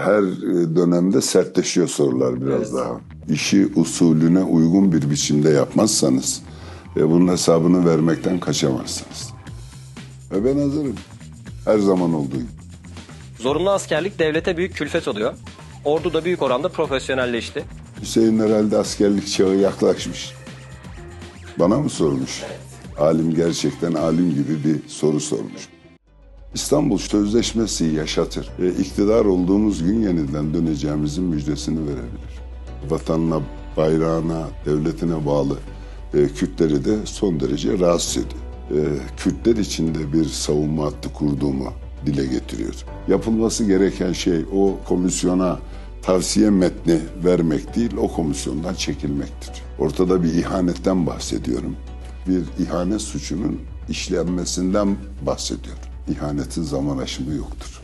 her e, dönemde sertleşiyor sorular biraz daha. İşi usulüne uygun bir biçimde yapmazsanız e, bunun hesabını vermekten kaçamazsınız. Ve ben hazırım. Her zaman olduğu gibi. Zorunlu askerlik devlete büyük külfet oluyor. Ordu da büyük oranda profesyonelleşti. Hüseyin herhalde askerlik çağı yaklaşmış. Bana mı sormuş? Alim gerçekten alim gibi bir soru sormuş. İstanbul Sözleşmesi yaşatır. E, iktidar olduğumuz gün yeniden döneceğimizin müjdesini verebilir. Vatanına, bayrağına, devletine bağlı e, Kürtleri de son derece rahatsız ediyor. E, Kürtler içinde bir savunma hattı kurduğumu dile getiriyor. Yapılması gereken şey o komisyona tavsiye metni vermek değil, o komisyondan çekilmektir. Ortada bir ihanetten bahsediyorum. Bir ihanet suçunun işlenmesinden bahsediyorum. İhanetin zaman aşımı yoktur.